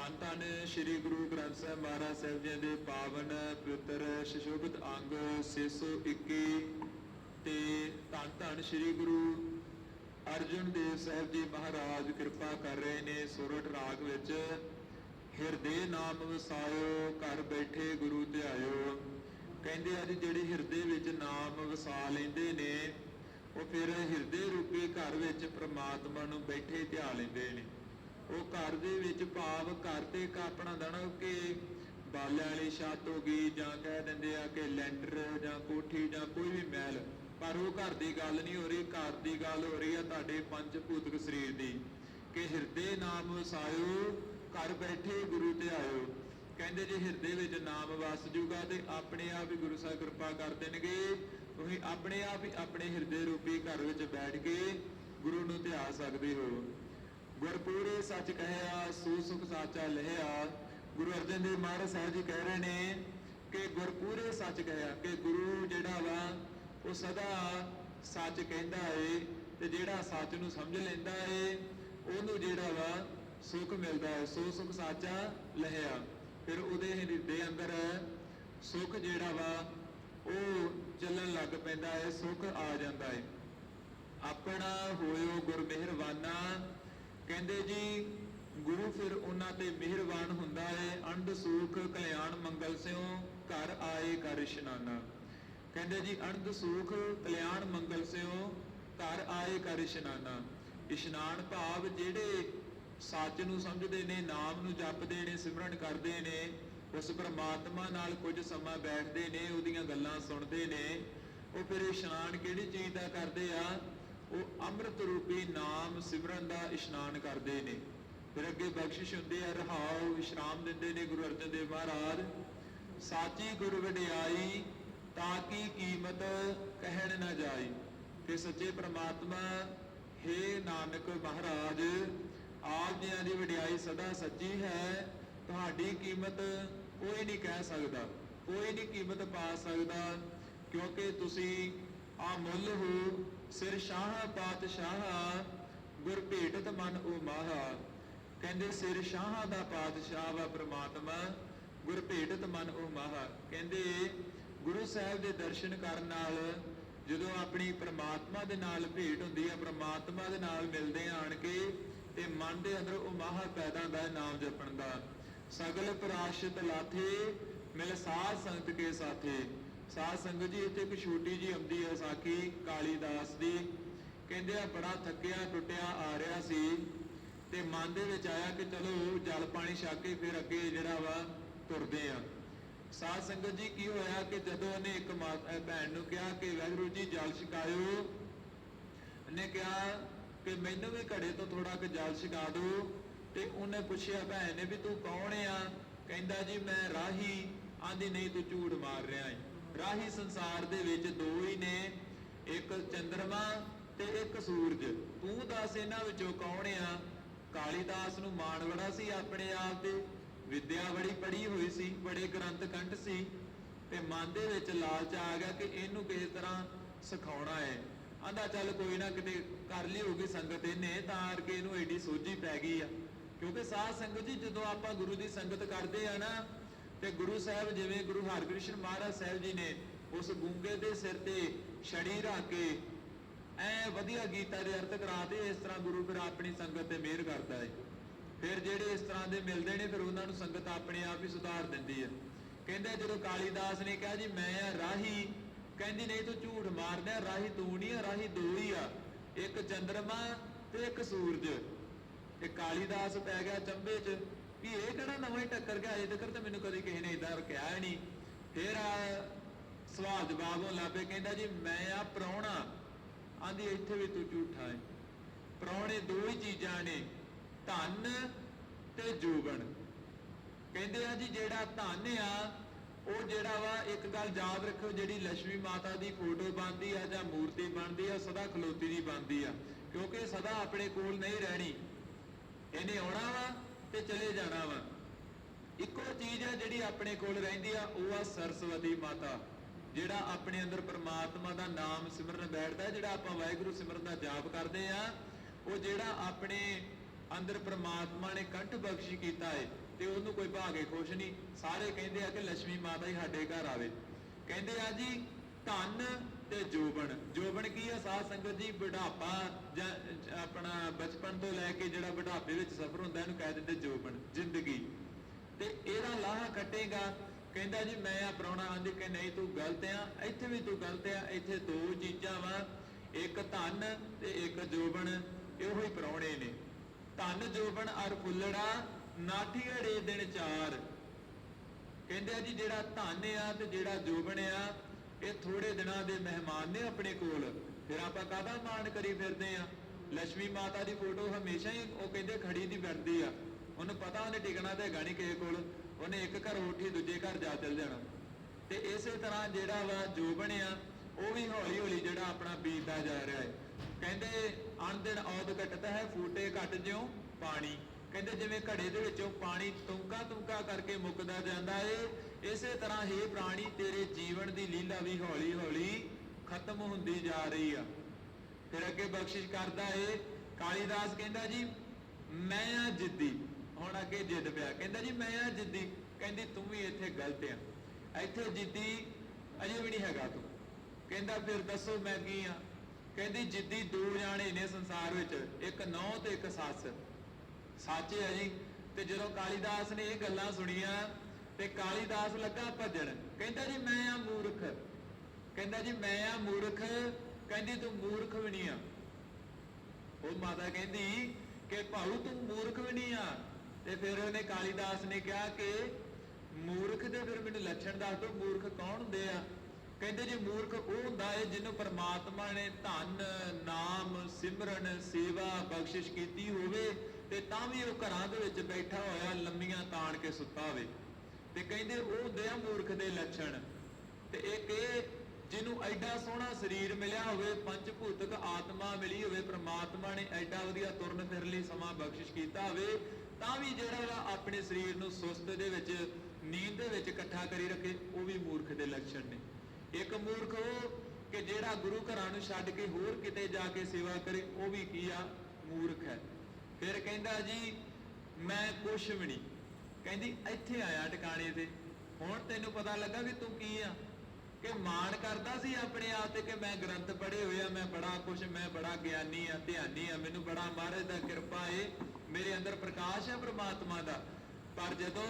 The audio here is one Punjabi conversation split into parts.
ਧੰਨ ਧੰਨ ਸ੍ਰੀ ਗੁਰੂ ਗ੍ਰੰਥ ਸਾਹਿਬ ਮਹਾਰਾਜ ਸਾਹਿਬ ਜੀ ਦੇ ਪਾਵਨ ਪਵਿੱਤਰ ਸ਼ਿਸ਼ੋਭਿਤ ਅੰਗ 621 ਤੇ ਧੰਨ ਧੰਨ ਸ੍ਰੀ ਗੁਰੂ ਅਰਜਨ ਦੇਵ ਸਾਹਿਬ ਜੀ ਮਹਾਰਾਜ ਕਿਰਪਾ ਕਰ ਰਹੇ ਨੇ ਸੋਰਠ ਰਾਗ ਵਿੱਚ। ਹਿਰਦੇ ਨਾਮ ਵਸਾਇਓ, ਘਰ ਬੈਠੇ ਗੁਰੂ ਧਿਆਇਓ। ਕਹਿੰਦੇ ਆ ਜੀ, ਜਿਹੜੇ ਹਿਰਦੇ ਵਿੱਚ ਨਾਮ ਵਸਾ ਲੈਂਦੇ ਨੇ, ਉਹ ਫਿਰ ਹਿਰਦੇ ਰੂਪੀ ਘਰ ਵਿੱਚ ਪ੍ਰਮਾਤਮਾ ਨੂੰ ਬੈਠੇ ਧਿਆ ਲੈਂਦੇ ਨੇ। ਉਹ ਘਰ ਦੇ ਵਿੱਚ ਭਾਵ ਘਰ ਤੇ ਇੱਕ ਆਪਣਾ ਦਣਾ ਕਿ ਵਾਲੀ ਛੱਤ ਹੋ ਗਈ ਜਾਂ ਕਹਿ ਦਿੰਦੇ ਆ ਕਿ ਲੈਂਟਰ ਜਾਂ ਕੋਠੀ ਜਾਂ ਕੋਈ ਵੀ ਮਹਿਲ। ਪਰ ਉਹ ਘਰ ਦੀ ਗੱਲ ਨਹੀਂ ਹੋ ਰਹੀ, ਘਰ ਦੀ ਗੱਲ ਹੋ ਰਹੀ ਆ ਤੁਹਾਡੇ ਪੰਜ ਭੂਤਕ ਸਰੀਰ ਦੀ ਕਿ ਹਿਰਦੇ ਨਾਮ ਵਸਾਇਓ ਘਰ ਬੈਠੇ ਗੁਰੂ ਤੇ ਆਇਓ। ਕਹਿੰਦੇ ਜੇ ਹਿਰਦੇ ਵਿੱਚ ਨਾਮ ਵਸ ਜੂਗਾ ਤੇ ਆਪਣੇ ਆਪ ਹੀ ਗੁਰੂ ਸਾਹਿਬ ਕਿਰਪਾ ਕਰ ਦੇਣਗੇ। ਤੁਸੀਂ ਆਪਣੇ ਆਪ ਹੀ ਆਪਣੇ ਹਿਰਦੇ ਰੂਪੀ ਘਰ ਵਿੱਚ ਬੈਠ ਕੇ ਗੁਰੂ ਨੂੰ ਧਿਆ ਸਕਦੇ ਹੋ। ਗੁਰਪੂਰੇ ਸੱਚ ਕਹਿਆ ਸੋ ਸੁਖ ਸਾਚਾ ਲਹਿਆ ਗੁਰੂ ਅਰਜਨ ਦੇਵ ਮਹਾਰਾਜ ਸਾਹਿਬ ਜੀ ਕਹਿ ਰਹੇ ਨੇ ਕਿ ਗੁਰਪੂਰੇ ਸੱਚ ਕਹਿਆ ਕਿ ਗੁਰੂ ਜਿਹੜਾ ਵਾ, ਉਹ ਸਦਾ ਸੱਚ ਕਹਿੰਦਾ ਏ ਤੇ ਜਿਹੜਾ ਸੱਚ ਨੂੰ ਸਮਝ ਲੈਂਦਾ ਏ, ਉਹਨੂੰ ਜਿਹੜਾ ਵਾ ਸੁਖ ਮਿਲਦਾ ਹੈ ਸੋ ਸੁਖ ਸਾਚਾ ਲਹਿਆ ਫਿਰ ਉਹਦੇ ਹਿਰਦੇ ਅੰਦਰ ਸੁਖ ਜਿਹੜਾ ਵਾ, ਉਹ ਚੱਲਣ ਲੱਗ ਪੈਂਦਾ ਹੈ ਸੁਖ ਆ ਜਾਂਦਾ ਹੈ ਆਪਣਾ ਹੋਇਓ ਗੁਰ ਮਿਹਰਬਾਨਾ ਕਹਿੰਦੇ ਜੀ, ਗੁਰੂ ਫਿਰ ਉਹਨਾਂ ਤੇ ਮਿਹਰਬਾਨ ਹੁੰਦਾ ਹੈ ਅੰਡ ਸੂਖ ਕਲਿਆਣ ਮੰਗਲ ਸਿਓ ਘਰ ਆਏ ਕਰ ਇਸ਼ਨਾਨਾ। ਕਹਿੰਦੇ ਜੀ ਅੰਡ ਸੂਖ ਕਲਿਆਣ ਮੰਗਲ ਸਿਓ ਘਰ ਆਏ ਕਰ ਇਸ਼ਨਾਨਾ। ਇਸ਼ਨਾਨ ਭਾਵ ਜਿਹੜੇ ਸੱਚ ਨੂੰ ਸਮਝਦੇ ਨੇ, ਨਾਮ ਨੂੰ ਜਪਦੇ ਨੇ, ਸਿਮਰਨ ਕਰਦੇ ਨੇ, ਉਸ ਪਰਮਾਤਮਾ ਨਾਲ ਕੁਝ ਸਮਾਂ ਬੈਠਦੇ ਨੇ, ਉਹਦੀਆਂ ਗੱਲਾਂ ਸੁਣਦੇ ਨੇ, ਉਹ ਫਿਰ ਇਸ਼ਨਾਨ ਕਿਹੜੀ ਚੀਜ਼ ਦਾ ਕਰਦੇ ਆ? ਉਹ ਅੰਮ੍ਰਿਤ ਰੂਪੀ ਨਾਮ ਸਿਮਰਨ ਦਾ ਇਸ਼ਨਾਨ ਕਰਦੇ ਨੇ। ਫਿਰ ਅੱਗੇ ਬਖਸ਼ਿਸ਼ ਹੁੰਦੀ ਹੈ, ਰਹਾਉ ਵਿਸ਼ਰਾਮ ਦਿੰਦੇ ਨੇ ਗੁਰੂ ਅਰਜਨ ਦੇਵ ਮਹਾਰਾਜ। ਸਾਚੀ ਗੁਰ ਵਡਿਆਈ, ਤਾਂ ਕੀ ਕੀਮਤ ਕਹਿਣ ਨਾ ਜਾਈ। ਕਿ ਸੱਚੇ ਪ੍ਰਮਾਤਮਾ, ਹੈ ਨਾਨਕ ਮਹਾਰਾਜ, ਆਪ ਜੀਆਂ ਦੀ ਵਡਿਆਈ ਸਦਾ ਸੱਚੀ ਹੈ। ਤੁਹਾਡੀ ਕੀਮਤ ਕੋਈ ਨਹੀਂ ਕਹਿ ਸਕਦਾ, ਕੋਈ ਨਹੀਂ ਕੀਮਤ ਪਾ ਸਕਦਾ, ਕਿਉਂਕਿ ਤੁਸੀਂ ਆ ਮੁੱਲ ਹੋ। ਸਿਰ ਸ਼ਾਹ ਪਾਤਸ਼ਾਹ ਗੁਰ ਭੇਟਤ ਮਨ ਉਹ ਕਹਿੰਦੇ, ਸਿਰ ਸ਼ਾਹ ਦਾ ਪਾਤਸ਼ਾਹ ਵਾ ਪ੍ਰਮਾਤਮਾ, ਗੁਰ ਭੇਟਤ ਮਨ ਉਹ ਕਹਿੰਦੇ, ਗੁਰੂ ਸਾਹਿਬ ਦੇ ਦਰਸ਼ਨ ਕਰਨ ਨਾਲ ਜਦੋਂ ਆਪਣੀ ਪ੍ਰਮਾਤਮਾ ਦੇ ਨਾਲ ਭੇਟ ਹੁੰਦੀ ਹੈ ਪ੍ਰਮਾਤਮਾ ਦੇ ਨਾਲ ਮਿਲਦੇ ਆਣ ਕੇ, ਤੇ ਮਨ ਦੇ ਅੰਦਰ ਉਹ ਮਾਹਾ ਪੈਦਾ ਹੁੰਦਾ ਹੈ ਨਾਮ ਜਪਣ ਦਾ। ਸਗਲ ਪ੍ਰਾਸ਼ਿਤ ਲਾਥੇ ਮਿਲ ਸਾਧ ਸੰਗਤ ਕੇ ਸਾਥੇ। ਸਾਧ ਸੰਗਤ ਜੀ, ਇੱਥੇ ਇੱਕ ਛੋਟੀ ਜੀ ਆਉਂਦੀ ਹੈ ਸਾਖੀ ਕਾਲੀਦਾਸ ਦੀ। ਕਹਿੰਦੇ ਆ, ਬੜਾ ਥੱਕਿਆ, ਟੁੱਟਿਆ, ਆ ਰਿਹਾ ਸੀ। ਤੇ ਮਨ ਦੇ ਵਿੱਚ ਆਇਆ ਕਿ ਚਲੋ, ਜਲ ਪਾਣੀ ਛਕ ਕੇ ਫਿਰ ਅੱਗੇ ਜਿਹੜਾ ਵਾ ਤੁਰਦੇ ਆ। ਸਾਧ ਸੰਗਤ ਜੀ, ਕੀ ਹੋਇਆ ਕਿ ਜਦੋਂ ਉਹਨੇ ਇੱਕ ਮਾਂ- ਭੈਣ ਨੂੰ ਕਿਹਾ ਕਿ ਵਾਹਿਗੁਰੂ ਜੀ, ਜਲ ਛਕਾਇਓ। ਉਹਨੇ ਕਿਹਾ ਕਿ, ਮੈਨੂੰ ਵੀ ਘੜੇ ਤੋਂ ਥੋੜਾ ਕੁ ਜਲ ਛਕਾ ਦਿਓ। ਤੇ ਉਹਨੇ ਪੁੱਛਿਆ, ਭੈਣ ਨੇ ਵੀ ਤੂੰ ਕੌਣ ਆ? ਕਹਿੰਦਾ ਜੀ, ਮੈਂ ਰਾਹੀ। ਆਂਦੀ, ਨਹੀਂ, ਤੂੰ ਝੂਠ ਮਾਰ ਰਿਹਾ ਹੈ ਰਾਹੀ ਸੰਸਾਰ ਦੇ ਵਿੱਚ ਦੋ ਹੀ ਨੇ, ਇੱਕ ਚੰਦਰਮਾ ਤੇ ਇੱਕ ਸੂਰਜ। ਤੂੰ ਦੱਸ ਇਹਨਾਂ ਵਿੱਚੋਂ ਕੌਣ ਆ? ਕਾਲੀਦਾਸ ਨੂੰ ਮਾਣ ਬੜਾ ਸੀ ਆਪਣੇ ਆਪ ਤੇ, ਵਿਦਿਆ ਬੜੀ ਪੜ੍ਹੀ ਹੋਈ ਸੀ, ਬੜੇ ਗ੍ਰੰਥ ਕੰਠ ਸੀ ਤੇ ਮਨ ਦੇ ਵਿੱਚ ਲਾਲਚ ਆ ਗਿਆ ਕਿ ਇਹਨੂੰ ਕਿਸ ਤਰ੍ਹਾਂ ਸਿਖਾਉਣਾ ਹੈ। ਆਂਦਾ ਚੱਲ ਕੋਈ ਨਾ, ਕਿਤੇ ਕਰ ਲਈ ਹੋਗੀ ਸੰਗਤ ਇਹਨੇ, ਤਾਂ ਕਰਕੇ ਇਹਨੂੰ ਐਡੀ ਸੋਝੀ ਪੈ ਗਈ ਆ। ਕਿਉਂਕਿ ਸਾਧ ਸੰਗਤ ਜੀ, ਜਦੋਂ ਆਪਾਂ ਗੁਰੂ ਦੀ ਸੰਗਤ ਕਰਦੇ ਆ ਨਾ ਤੇ ਗੁਰੂ ਸਾਹਿਬ ਜਿਵੇਂ ਗੁਰੂ ਹਰਕ੍ਰਿਸ਼ਨ ਮਹਾਰਾਜ ਸਾਹਿਬ ਜੀ ਨੇ ਉਸ ਗੂੰਗੇ ਦੇ ਸਿਰ ਤੇ ਛੜੀ ਰੱਖ ਕੇ ਐ ਵਧੀਆ ਗੀਤਾ ਦੇ ਅਰਥ ਕਰਾਤੇ ਇਸ ਤਰ੍ਹਾਂ ਗੁਰੂ ਫਿਰ ਆਪਣੀ ਸੰਗਤ ਤੇ ਮਿਹਰ ਕਰਦਾ ਹੈ ਫਿਰ ਜਿਹੜੇ ਇਸ ਤਰ੍ਹਾਂ ਦੇ ਮਿਲਦੇ ਨੇ, ਫਿਰ ਉਹਨਾਂ ਨੂੰ ਸੰਗਤ ਆਪਣੇ ਆਪ ਹੀ ਸੁਧਾਰ ਦਿੰਦੀ ਹੈ ਕਹਿੰਦੇ ਜਦੋਂ ਕਾਲੀਦਾਸ ਨੇ ਕਿਹਾ, ਜੀ, ਮੈਂ ਆ ਰਾਹੀ। ਕਹਿੰਦੀ, ਨਹੀਂ, ਤੂੰ ਝੂਠ ਮਾਰਦਾ, ਰਾਹੀ ਤੂੰ ਨਹੀਂ ਆ, ਰਾਹੀ ਦੋ ਹੀ ਆ। ਇੱਕ ਚੰਦਰਮਾ ਤੇ ਇੱਕ ਸੂਰਜ। ਤੇ ਕਾਲੀਦਾਸ ਪੈ ਗਿਆ ਚੰਬੇ 'ਚ। ਵੀ ਇਹ ਕਿਹੜਾ ਨਵਾਂ ਹੀ ਟੱਕਰ ਗਿਆ? ਅਜੇ ਤੱਕ ਤਾਂ ਮੈਨੂੰ ਕਦੀ ਕਿਸੇ ਨੇ ਇਦਾਂ ਕਿਹਾ ਨਹੀਂ। ਫਿਰ ਸਵਾਲ ਜਵਾਬ ਹੋਣ ਲੱਪੇ ਕਹਿੰਦਾ ਜੀ, ਮੈਂ ਆ ਪ੍ਰਾਹੁਣਾ। ਆਂਦੀ, ਇੱਥੇ ਵੀ ਤੂੰ ਝੂਠਾ ਹੈ ਪ੍ਰਾਹੁਣੇ ਦੋ ਹੀ ਚੀਜ਼ਾਂ ਨੇ, ਧਨ ਤੇ ਜੋਗਣ। ਕਹਿੰਦੇ ਆ ਜੀ, ਜਿਹੜਾ ਧਨ ਆ, ਉਹ ਜਿਹੜਾ ਵਾ, ਇੱਕ ਗੱਲ ਯਾਦ ਰੱਖੋ ਜਿਹੜੀ ਲక్ష్ਮੀ ਮਾਤਾ ਦੀ ਫੋਟੋ ਬਣਦੀ ਆ ਜਾਂ ਮੂਰਤੀ ਬਣਦੀ ਆ, ਸਦਾ ਖਲੋਤੀ ਦੀ ਬਣਦੀ ਆ। ਕਿਉਂਕਿ ਸਦਾ ਆਪਣੇ ਕੋਲ ਨਹੀਂ ਰਹਿਣੀ। ਇਹਨੇ ਆਉਣਾ ਵਾ ਤੇ ਚਲੇ ਜਾਣਾ ਵਾ। ਇੱਕੋ ਚੀਜ਼ ਹੈ ਜਿਹੜੀ ਆਪਣੇ ਕੋਲ ਰਹਿੰਦੀ ਆ ਉਹ ਆ ਸਰਸਵਤੀ ਮਾਤਾ। ਜਿਹੜਾ ਆਪਣੇ ਅੰਦਰ ਪ੍ਰਮਾਤਮਾ ਦਾ ਨਾਮ ਸਿਮਰਨ ਬੈਠਦਾ ਹੈ, ਜਿਹੜਾ ਆਪਾਂ ਵਾਹਿਗੁਰੂ ਸਿਮਰਨ ਦਾ ਜਾਪ ਕਰਦੇ ਆ ਉਹ ਜਿਹੜਾ ਆਪਣੇ ਅੰਦਰ ਪਰਮਾਤਮਾ ਨੇ ਕੰਠ ਬਖਸ਼ੀ ਕੀਤਾ ਹੈ ਤੇ ਉਹਨੂੰ ਕੋਈ ਭਾਗੇ ਖੁਸ਼ ਨਹੀਂ। ਸਾਰੇ ਕਹਿੰਦੇ ਆ ਕਿ ਲక్ష్ਮੀ ਮਾਤਾ ਹੀ ਸਾਡੇ ਘਰ ਆਵੇ। ਕਹਿੰਦੇ ਆ ਜੀ ਧਨ ਤੇ ਜੋਬਨ ਜੋਬਨ ਕੀ ਆ? ਸਾਧ ਸੰਗਤ ਜੀ, ਬੁਢਾਪਾ ਜਾਂ ਆਪਣਾ ਬਚਪਨ ਤੋਂ ਲੈ ਕੇ ਜਿਹੜਾ ਬੁਢਾਪੇ ਵਿੱਚ ਸਫ਼ਰ ਹੁੰਦਾ, ਇਹਨੂੰ ਕਹਿ ਦਿੰਦੇ ਜੋਬਨ ਜ਼ਿੰਦਗੀ। ਤੇ ਇਹਦਾ ਲਾਹਾ ਕੱਟੇਗਾ ਕਹਿੰਦਾ ਜੀ, ਮੈਂ ਆ ਪ੍ਰਾਹੁਣਾ ਆਂਦੀ ਕਿ ਨਹੀਂ, ਤੂੰ ਗਲਤ ਆ, ਇੱਥੇ ਵੀ ਤੂੰ ਗਲਤ ਆ, ਇੱਥੇ ਦੋ ਚੀਜ਼ਾਂ ਵਾ, ਇੱਕ ਧਨ ਤੇ ਇੱਕ ਜੋਬਨ ਇਹੋ ਹੀ ਪ੍ਰਾਹੁਣੇ ਨੇ। ਧਨ ਜੋਬਨ ਅਰ ਫੁੱਲੜਾ ਨਾਠੀੜੇ ਦਿਨ ਚਾਰ। ਕਹਿੰਦੇ ਆ ਜੀ, ਜਿਹੜਾ ਧਨ ਆ ਤੇ ਜਿਹੜਾ ਜੋਬਨ ਆ ਇਹ ਥੋੜੇ ਦਿਨਾਂ ਦੇ ਮਹਿਮਾਨ ਨੇ ਆਪਣੇ ਕੋਲ। ਫਿਰ ਆਪਾਂ ਕਾਹਦਾ ਮਾਣ ਕਰੀ ਫਿਰਦੇ ਆ? ਲక్ష్ਮੀ ਮਾਤਾ ਦੀ ਫੋਟੋ ਹਮੇਸ਼ਾ ਹੀ ਉਹ ਕਹਿੰਦੇ ਖੜੀ ਦੀ ਫਿਰਦੀ ਆ। ਉਹਨੂੰ ਪਤਾ ਉਹਨੇ ਟਿਕਣਾ ਤੇ ਹੈਗਾ ਕਿਸੇ ਕੋਲ। ਉਹਨੇ ਇੱਕ ਘਰ ਉੱਠੀ, ਦੂਜੇ ਘਰ ਜਾ ਚਲ ਜਾਣਾ। ਤੇ ਇਸੇ ਤਰ੍ਹਾਂ ਜਿਹੜਾ ਵਾ ਜੋ ਬਣਿਆ, ਉਹ ਵੀ ਹੌਲੀ ਹੌਲੀ ਜਿਹੜਾ ਆਪਣਾ ਬੀਤਦਾ ਜਾ ਰਿਹਾ ਹੈ। ਕਹਿੰਦੇ ਅਣ ਦਿਨ ਔਦ ਘਟਦਾ ਹੈ, ਫੂਟੇ ਘਟ ਜਿਉ ਪਾਣੀ। ਕਹਿੰਦੇ, ਜਿਵੇਂ ਘੜੇ ਦੇ ਵਿੱਚੋਂ ਪਾਣੀ ਤੁੰਕਾ ਤੁੰਕਾ ਕਰਕੇ ਮੁੱਕਦਾ ਜਾਂਦਾ ਏ ਇਸੇ ਤਰ੍ਹਾਂ ਹੀ ਪ੍ਰਾਣੀ ਤੇਰੇ ਜੀਵਨ ਦੀ ਲੀਲਾ ਵੀ ਹੌਲੀ ਹੌਲੀ ਖਤਮ ਹੁੰਦੀ ਜਾ ਰਹੀ ਆ। ਫਿਰ ਅੱਗੇ ਬਖਸ਼ਿਸ਼ ਕਰਦਾ ਏ, ਕਾਲੀਦਾਸ ਕਹਿੰਦਾ ਜੀ, ਮੈਂ ਆ ਜਿੱਦੀ। ਹੁਣ ਅੱਗੇ ਜਿੱਦ ਪਿਆ। ਕਹਿੰਦਾ ਜੀ, ਮੈਂ ਆ ਜਿੱਦੀ। ਕਹਿੰਦੀ, ਤੂੰ ਵੀ ਇੱਥੇ ਗਲਤ ਆ। ਇੱਥੇ ਜਿੱਦੀ ਅਜੇ ਵੀ ਨਹੀਂ ਹੈਗਾ ਤੂੰ। ਕਹਿੰਦਾ, ਫਿਰ ਦੱਸੋ ਮੈਂ ਕੀ ਆ? ਕਹਿੰਦੀ, ਜਿੱਦੀ ਦੋ ਜਾਣੇ ਨੇ ਸੰਸਾਰ ਵਿੱਚ। ਇੱਕ ਨੌ ਤੇ ਇੱਕ ਸੱਸ। ਸੱਚ ਹੈ ਜੀ। ਤੇ ਜਦੋਂ ਕਾਲੀਦਾਸ ਨੇ ਇਹ ਗੱਲਾਂ ਸੁਣੀਆਂ ਤੇ ਕਾਲੀਦਾਸ ਲੱਗਾ ਭੱਜਣ। ਕਹਿੰਦਾ ਜੀ, ਮੈਂ ਆ ਮੂਰਖ। ਕਹਿੰਦਾ ਜੀ, ਮੈਂ ਆ ਮੂਰਖ। ਕਹਿੰਦੀ, ਤੂੰ ਮੂਰਖ ਵੀ ਨਹੀਂ ਆ। ਉਹ ਮਾਤਾ ਕਹਿੰਦੀ ਕਿ ਭਾਊ, ਤੂੰ ਮੂਰਖ ਵੀ ਨਹੀਂ ਆ। ਤੇ ਫਿਰ ਉਹਨੇ ਕਾਲੀਦਾਸ ਨੇ ਕਿਹਾ ਕਿ ਮੂਰਖ ਦੇ ਫਿਰ ਮੈਨੂੰ ਲੱਛਣ ਦੱਸ ਦਿਓ, ਮੂਰਖ ਕੌਣ ਹੁੰਦੇ ਆ? ਕਹਿੰਦੇ ਜੀ, ਮੂਰਖ ਉਹ ਹੁੰਦਾ ਹੈ ਜਿਹਨੂੰ ਪਰਮਾਤਮਾ ਨੇ ਧਨ, ਨਾਮ, ਸਿਮਰਨ, ਸੇਵਾ, ਬਖਸ਼ਿਸ਼ ਕੀਤੀ ਹੋਵੇ ਤੇ ਤਾਂ ਵੀ ਉਹ ਘਰਾਂ ਦੇ ਵਿੱਚ ਬੈਠਾ ਹੋਇਆ ਲੰਮੀਆਂ ਤਾਣ ਕੇ ਸੁੱਤਾ ਹੋਵੇ। ਤੇ ਕਹਿੰਦੇ ਉਹ ਹੁੰਦੇ ਆ ਮੂਰਖ ਦੇ ਲੱਛਣ। ਤੇ ਇੱਕ ਇਹ ਜਿਹਨੂੰ ਐਡਾ ਸੋਹਣਾ ਸਰੀਰ ਮਿਲਿਆ ਹੋਵੇ ਪੰਜ ਭੂਤਕ ਆਤਮਾ ਮਿਲੀ ਹੋਵੇ, ਪ੍ਰਮਾਤਮਾ ਨੇ ਐਡਾ ਵਧੀਆ ਤੁਰਨ ਫਿਰ ਲਈ ਸਮਾਂ ਬਖਸ਼ਿਸ਼ ਕੀਤਾ ਹੋਵੇ, ਤਾਂ ਵੀ ਜਿਹੜਾ ਵਾ ਆਪਣੇ ਸਰੀਰ ਨੂੰ ਸੁਸਤ ਦੇ ਵਿੱਚ, ਨੀਂਦ ਦੇ ਵਿੱਚ ਇਕੱਠਾ ਕਰੀ ਰੱਖੇ, ਉਹ ਵੀ ਮੂਰਖ ਦੇ ਲੱਛਣ ਨੇ। ਇੱਕ ਮੂਰਖ ਉਹ ਕਿ ਜਿਹੜਾ ਗੁਰੂ ਘਰਾਂ ਨੂੰ ਛੱਡ ਕੇ ਹੋਰ ਕਿਤੇ ਜਾ ਕੇ ਸੇਵਾ ਕਰੇ, ਉਹ ਵੀ ਕੀ ਆ? ਮੂਰਖ ਹੈ। ਫਿਰ ਕਹਿੰਦਾ ਜੀ, ਮੈਂ ਕੁਛ ਵੀ ਨਹੀਂ। ਕਹਿੰਦੀ, ਇੱਥੇ ਆਇਆ ਟਿਕਾਣੇ ਤੇ। ਹੁਣ ਤੈਨੂੰ ਪਤਾ ਲੱਗਾ ਵੀ ਤੂੰ ਕੀ ਆ? ਕਿ ਮਾਣ ਕਰਦਾ ਸੀ ਆਪਣੇ ਆਪ ਤੇ ਕਿ ਮੈਂ ਗ੍ਰੰਥ ਪੜ੍ਹੇ ਹੋਏ ਆ, ਮੈਂ ਬੜਾ ਕੁਛ ਮੈਂ ਬੜਾ ਗਿਆਨੀ ਆ, ਧਿਆਨੀ ਆ। ਮੈਨੂੰ ਬੜਾ ਮਹਾਰਾਜ ਦਾ ਕਿਰਪਾ ਏ। ਮੇਰੇ ਅੰਦਰ ਪ੍ਰਕਾਸ਼ ਹੈ ਪ੍ਰਮਾਤਮਾ ਦਾ। ਪਰ ਜਦੋਂ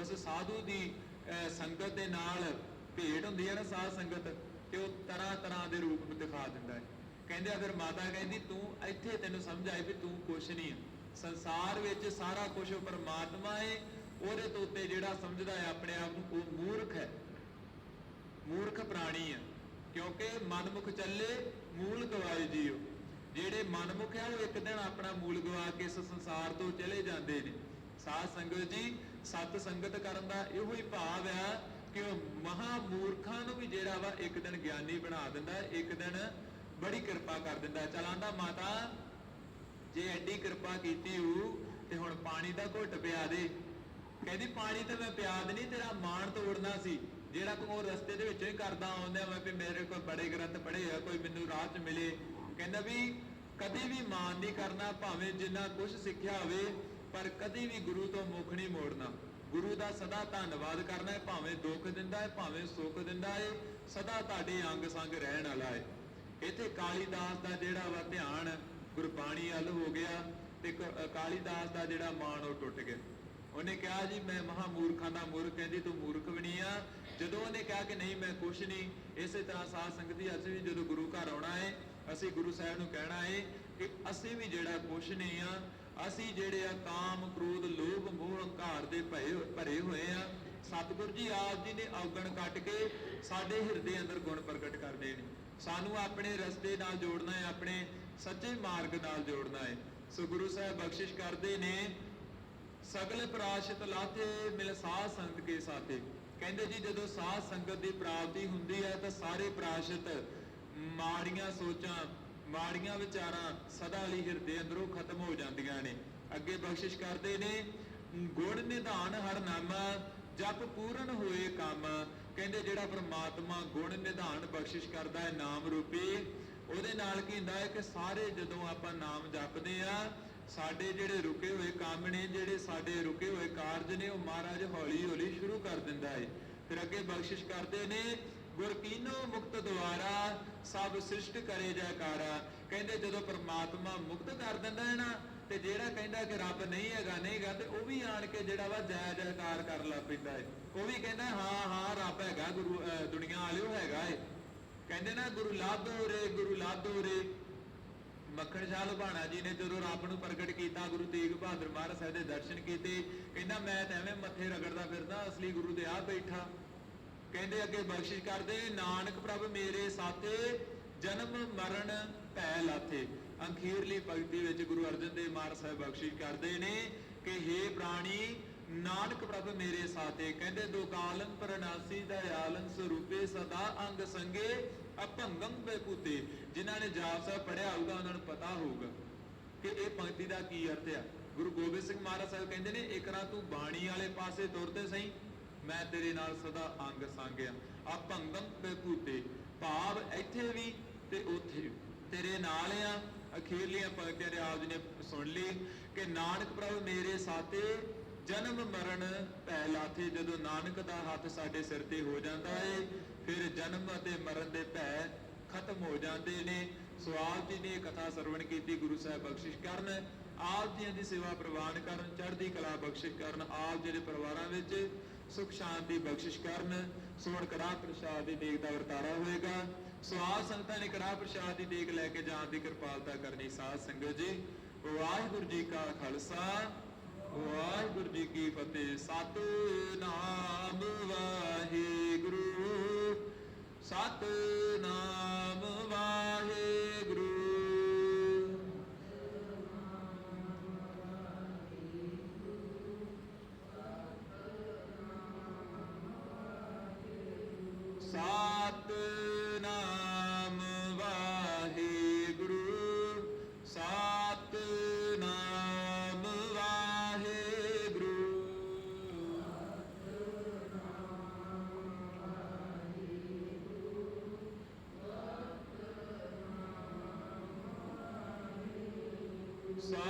ਉਸ ਸਾਧੂ ਦੀ ਸੰਗਤ ਦੇ ਨਾਲ ਭੇਟ ਹੁੰਦੀ ਹੈ ਨਾ ਸਾਧ ਸੰਗਤ, ਤੇ ਉਹ ਤਰ੍ਹਾਂ ਤਰ੍ਹਾਂ ਦੇ ਰੂਪ ਦਿਖਾ ਦਿੰਦਾ ਹੈ ਕਹਿੰਦੇ ਆ ਫਿਰ ਮਾਤਾ ਕਹਿੰਦੀ, ਤੂੰ ਇੱਥੇ ਤੈਨੂੰ ਸਮਝ ਆਈ ਵੀ ਤੂੰ ਕੁਛ ਨਹੀਂ ਹੈ ਸੰਸਾਰ ਵਿੱਚ ਸਾਰਾ ਕੁਝ ਪਰਮਾਤਮਾ ਏ ਉਹਦੇ ਤੋਂ ਉੱਤੇ ਜਿਹੜਾ ਸਮਝਦਾ ਹੈ ਆਪਣੇ ਆਪ ਨੂੰ, ਉਹ ਮੂਰਖ ਹੈ। ਮੂਰਖ ਪ੍ਰਾਣੀ ਆ ਕਿਉਂਕਿ ਮਨਮੁਖ ਚੱਲੇ, ਮੂਲ ਗਵਾਏ ਜੀਓ। ਜਿਹੜੇ ਮਨਮੁਖ ਆ ਉਹ ਇੱਕ ਦਿਨ ਆਪਣਾ ਮੂਲ ਗਵਾ ਕੇ ਇਸ ਸੰਸਾਰ ਤੋਂ ਚਲੇ ਜਾਂਦੇ ਨੇ। ਸਾਧ ਸੰਗਤ ਜੀ, ਸਤ ਸੰਗਤ ਕਰਨ ਦਾ ਇਹੋ ਹੀ ਭਾਵ ਆ ਕਿ ਉਹ ਮਹਾ ਮੂਰਖਾਂ ਨੂੰ ਵੀ ਜਿਹੜਾ ਵਾ ਇੱਕ ਦਿਨ ਗਿਆਨੀ ਬਣਾ ਦਿੰਦਾ ਇੱਕ ਦਿਨ ਬੜੀ ਕਿਰਪਾ ਕਰ ਦਿੰਦਾ ਹੈ। ਮਾਤਾ, ਜੇ ਐਡੀ ਕਿਰਪਾ ਕੀਤੀ ਹੂ ਤੇ ਹੁਣ ਪਾਣੀ ਦਾ ਘੁੱਟ ਪਿਆ ਦੇ। ਕਹਿੰਦੀ ਪਾਣੀ ਤੇ ਮੈਂ ਪਿਆਦ ਨਹੀਂ, ਤੇਰਾ ਮਾਣ ਤੋੜਨਾ ਸੀ। ਜਿਹੜਾ ਕੋ ਉਹ ਰਸਤੇ ਦੇ ਵਿੱਚੋਂ ਹੀ ਕਰਦਾ ਆਉਂਦਾ ਮੈਂ ਵੀ ਮੇਰੇ ਕੋਲ ਬੜੇ ਗ੍ਰੰਥ ਪੜ੍ਹੇ ਆ, ਕੋਈ ਮੈਨੂੰ ਰਾਹ 'ਚ ਮਿਲੇ। ਕਹਿੰਦਾ ਵੀ ਕਦੇ ਵੀ ਮਾਣ ਨਹੀਂ ਕਰਨਾ, ਭਾਵੇਂ ਜਿੰਨਾ ਕੁਝ ਸਿੱਖਿਆ ਹੋਵੇ, ਪਰ ਕਦੇ ਵੀ ਗੁਰੂ ਤੋਂ ਮੁਖ ਨਹੀਂ ਮੋੜਨਾ। ਗੁਰੂ ਦਾ ਸਦਾ ਧੰਨਵਾਦ ਕਰਨਾ ਹੈ, ਭਾਵੇਂ ਦੁੱਖ ਦਿੰਦਾ ਹੈ, ਭਾਵੇਂ ਸੁੱਖ ਦਿੰਦਾ ਹੈ, ਸਦਾ ਤੁਹਾਡੇ ਅੰਗ ਸੰਗ ਰਹਿਣ ਵਾਲਾ ਹੈ। ਇੱਥੇ ਕਾਲੀਦਾਸ ਦਾ ਜਿਹੜਾ ਵਾ ਧਿਆਨ ਗੁਰਬਾਣੀ ਵੱਲ ਹੋ ਗਿਆ ਤੇ ਕਾਲੀਦਾਸ ਦਾ ਜਿਹੜਾ ਮਾਣ ਉਹ ਟੁੱਟ ਗਿਆ। ਉਹਨੇ ਕਿਹਾ ਜੀ, ਮੈਂ ਮਹਾ ਮੂਰਖਾਂ ਦਾ ਮੂਰਖ ਕਹਿੰਦੀ ਤੂੰ ਮੂਰਖ ਵੀ ਨਹੀਂ ਆ। ਜਦੋਂ ਉਹਨੇ ਕਿਹਾ ਕਿ ਨਹੀਂ, ਮੈਂ ਕੁਛ ਨਹੀਂ, ਇਸੇ ਤਰ੍ਹਾਂ ਸਾਧ ਸੰਗਤ ਦੀ ਅਸੀਂ ਵੀ ਜਦੋਂ ਗੁਰੂ ਘਰ ਆਉਣਾ ਹੈ ਅਸੀਂ ਗੁਰੂ ਸਾਹਿਬ ਨੂੰ ਕਹਿਣਾ ਹੈ ਕਿ ਅਸੀਂ ਵੀ ਜਿਹੜਾ ਕੁਛ ਨਹੀਂ ਆ, ਅਸੀਂ ਜਿਹੜੇ ਆ ਕਾਮ, ਕ੍ਰੋਧ, ਲੋਭ, ਮੋਹ, ਹੰਕਾਰ ਦੇ ਭਏ ਭਰੇ ਹੋਏ ਆ, ਸਤਿਗੁਰੂ ਜੀ ਆਪ ਜੀ ਨੇ ਔਗਣ ਕੱਟ ਕੇ ਸਾਡੇ ਹਿਰਦੇ ਅੰਦਰ ਗੁਣ ਪ੍ਰਗਟ ਕਰਦੇ ਨੇ। ਸਾਨੂੰ ਆਪਣੇ ਰਸਤੇ ਨਾਲ ਜੋੜਨਾ ਹੈ ਆਪਣੇ ਸੱਚੇ ਮਾਰਗ ਨਾਲ ਜੋੜਨਾ ਹੈ ਸੋ ਗੁਰੂ ਸਾਹਿਬ ਬਖਸ਼ਿਸ਼ ਕਰਦੇ ਨੇ। ਸਗਲ ਪ੍ਰਾਸ਼ਿਤ ਲਾਤੇ ਮਿਲ ਸਾਧ ਸੰਗਤ ਕੇ ਸਾਥੇ। ਕਹਿੰਦੇ ਜੀ, ਜਦੋਂ ਸਾਧ ਸੰਗਤ ਦੀ ਪ੍ਰਾਪਤੀ ਹੁੰਦੀ ਹੈ ਤਾਂ ਸਾਰੇ ਪ੍ਰਾਸ਼ਿਤ ਮਾੜੀਆਂ ਸੋਚਾਂ, ਮਾੜੀਆਂ ਵਿਚਾਰਾਂ ਸਦਾ ਲਈ ਹਿਰਦੇ ਅੰਦਰੋਂ ਖਤਮ ਹੋ ਜਾਂਦੀਆਂ ਨੇ। ਅੱਗੇ ਬਖਸ਼ਿਸ਼ ਕਰਦੇ ਨੇ, ਗੁਣ ਨਿਧਾਨ ਹਰ ਨਾਮਾ, ਜਪ ਪੂਰਨ ਹੋਏ ਕੰਮ। ਕਹਿੰਦੇ ਜਿਹੜਾ ਪ੍ਰਮਾਤਮਾ ਗੁਣ ਨਿਧਾਨ ਬਖਸ਼ਿਸ਼ ਕਰਦਾ ਹੈ ਨਾਮ ਰੂਪੀ, ਉਹਦੇ ਨਾਲ ਕੀ ਹੁੰਦਾ ਹੈ ਕਿ ਸਾਰੇ ਜਦੋਂ ਆਪਾਂ ਨਾਮ ਜਪਦੇ ਆ ਸਾਡੇ ਜਿਹੜੇ ਰੁਕੇ ਹੋਏ ਕੰਮ ਨੇ, ਜਿਹੜੇ ਸਾਡੇ ਰੁਕੇ ਹੋਏ ਕਾਰਜ ਨੇ, ਉਹ ਮਹਾਰਾਜ ਹੌਲੀ ਹੌਲੀ ਸ਼ੁਰੂ ਕਰ ਦਿੰਦਾ ਹੈ ਫਿਰ ਅੱਗੇ ਬਖਸ਼ਿਸ਼ ਕਰਦੇ ਨੇ ਗੁਰ ਕੀਨੋ ਮੁਕਤ ਦੁਆਰਾ ਸਭ ਸ੍ਰਿਸ਼ਟ ਕਰੇ ਜੈਕਾਰਾ ਕਹਿੰਦੇ ਜਦੋਂ ਪਰਮਾਤਮਾ ਮੁਕਤ ਕਰ ਦਿੰਦਾ ਹੈ ਨਾ, ਤੇ ਜਿਹੜਾ ਕਹਿੰਦਾ ਕਿ ਰੱਬ ਨਹੀਂ ਹੈਗਾ ਨਹੀਂਗਾ ਤੇ ਉਹ ਵੀ ਆਣ ਕੇ ਜਿਹੜਾ ਵਾ ਜੈ ਜੈਕਾਰ ਕਰਨ ਲੱਗ ਪੈਂਦਾ ਹੈ ਉਹ ਵੀ ਕਹਿੰਦਾ, ਹਾਂ ਹਾਂ, ਰੱਬ ਹੈਗਾ, ਗੁਰੂ, ਅਹ ਦੁਨੀਆ ਵਾਲਿਓ ਹੈਗਾ ਏ। ਕਹਿੰਦੇ ਨਾ, ਗੁਰੂ ਲਾਦੋ ਰੇ, ਗੁਰੂ ਲਾਦੋ ਰੇ। ਮੱਖਣ ਸ਼ਾਹ ਲੁਬਾਣਾ ਜੀ ਨੇ ਜਦੋਂ ਰੱਬ ਨੂੰ ਪ੍ਰਗਟ ਕੀਤਾ, ਗੁਰੂ ਤੇਗ ਬਹਾਦਰ ਮਹਾਰਾਜ ਸਾਹਿਬ ਦੇ ਦਰਸ਼ਨ ਕੀਤੇ, ਕਹਿੰਦਾ ਮੈਂ ਤਾਂ ਐਵੇਂ ਮੱਥੇ ਰਗੜਦਾ ਫਿਰਦਾ, ਅਸਲੀ ਗੁਰੂ ਦੇ ਆ ਬੈਠਾ। ਕਹਿੰਦੇ ਅੱਗੇ ਬਖਸ਼ਿਸ਼ ਕਰਦੇ, ਨਾਨਕ ਪ੍ਰਭ ਮੇਰੇ ਸਾਥੇ ਜਨਮ ਮਰਨ ਭੈ ਲਾਥੇ। ਅਖੀਰਲੀ ਭਗਤੀ ਵਿੱਚ ਗੁਰੂ ਅਰਜਨ ਦੇਵ ਮਹਾਰਾਜ ਸਾਹਿਬ ਬਖਸ਼ਿਸ਼ ਕਰਦੇ ਨੇ ਕਿ हे ਪ੍ਰਾਣੀ, ਨਾਨਕ ਪ੍ਰਭ ਮੇਰੇ ਸਾਥੇ ਕਹਿੰਦੇ ਦੋ ਕਾਲੰ ਪ੍ਰਨਾਸੀ ਦਇਆਲੰ ਸਰੂਪੇ ਸਦਾ ਅੰਗ ਸੰਗੇ ਅਭੰਗੰ ਬੇਪੂਤੇ ਜਿਨ੍ਹਾਂ ਨੇ ਜਾਪ ਸਾਹਿਬ ਪੜਿਆ ਹੋਊਗਾ, ਉਹਨਾਂ ਨੂੰ ਪਤਾ ਹੋਊਗਾ ਕਿ ਇਹ ਪੰਕਤੀ ਦਾ ਕੀ ਅਰਥ ਆ। ਗੁਰੂ ਗੋਬਿੰਦ ਸਿੰਘ ਮਹਾਰਾਜ ਸਾਹਿਬ ਕਹਿੰਦੇ ਨੇ ਇਕਰਾ ਤੂੰ ਬਾਣੀ ਵਾਲੇ ਪਾਸੇ ਤੁਰਦੇ ਸਹੀ, ਮੈਂ ਤੇਰੇ ਨਾਲ ਸਦਾ ਅੰਗ ਸੰਗ ਆ। ਅਭੰਗੰ ਬੇਪੂਤੇ ਭਾਵ ਇੱਥੇ ਵੀ ਤੇ ਉੱਥੇ ਵੀ। ਤੇਰੇ ਨਾਲ ਆ, ਅਖੀਰਲੀਆਂ ਪੰਕਤੀਆਂ ਦੇ ਆਪ ਜੀ ਨੇ ਸੁਣ ਲਈ ਕਿ ਨਾਨਕ ਪ੍ਰਭੂ ਮੇਰੇ ਸਾਥੇ, ਜਨਮ ਮਰਨ ਪੈ ਲਾਥੇ ਜਦੋਂ ਨਾਨਕ ਦਾ ਹੱਥ ਸਾਡੇ ਸਿਰ ਤੇ ਹੋ ਜਾਂਦਾ ਏ ਫਿਰ ਜਨਮ ਅਤੇ ਮਰਨ ਦੇ ਭੈ ਖਤਮ ਹੋ ਜਾਂਦੇ ਨੇ। ਸੋ ਆਪ ਜੀ ਨੇ ਕਥਾ ਸਰਵਣ ਕੀਤੀ, ਗੁਰੂ ਸਾਹਿਬ ਬਖਸ਼ਿਸ਼ ਕਰਨ। ਆਪ ਜੀਆਂ ਦੀ ਸੇਵਾ ਪ੍ਰਵਾਨ ਕਰਨ, ਚੜ੍ਹਦੀ ਕਲਾ ਬਖਸ਼ਿਸ਼ ਕਰਨ, ਆਪ ਜਿਹੜੇ ਪਰਿਵਾਰਾਂ ਵਿੱਚ ਸੁਖ, ਸ਼ਾਂਤੀ ਬਖਸ਼ਿਸ਼ ਕਰਨ। ਸੋਣ ਕੜਾ ਪ੍ਰਸ਼ਾਦ ਦੀ ਦੇਗ ਦਾ ਵਰਤਾਰਾ ਹੋਏਗਾ। ਸੋ ਆਪ ਸੰਗਤਾਂ ਨੇ ਕੜਾ ਪ੍ਰਸ਼ਾਦ ਦੀ ਦੇਗ ਲੈ ਕੇ ਜਾਣ ਦੀ ਕਿਰਪਾਲਤਾ ਕਰਨੀ ਸਾਧ ਸੰਗਤ ਜੀ। ਵਾਹਿਗੁਰੂ ਜੀ ਕਾ ਖਾਲਸਾ, ਵਾਹਿਗੁਰੂ ਜੀ ਕੀ ਫਤਿਹ। ਸਤਿਨਾਮ ਵਾਹਿਗੁਰੂ ਸਤਨਾਮ ਵਾ Jerusalem.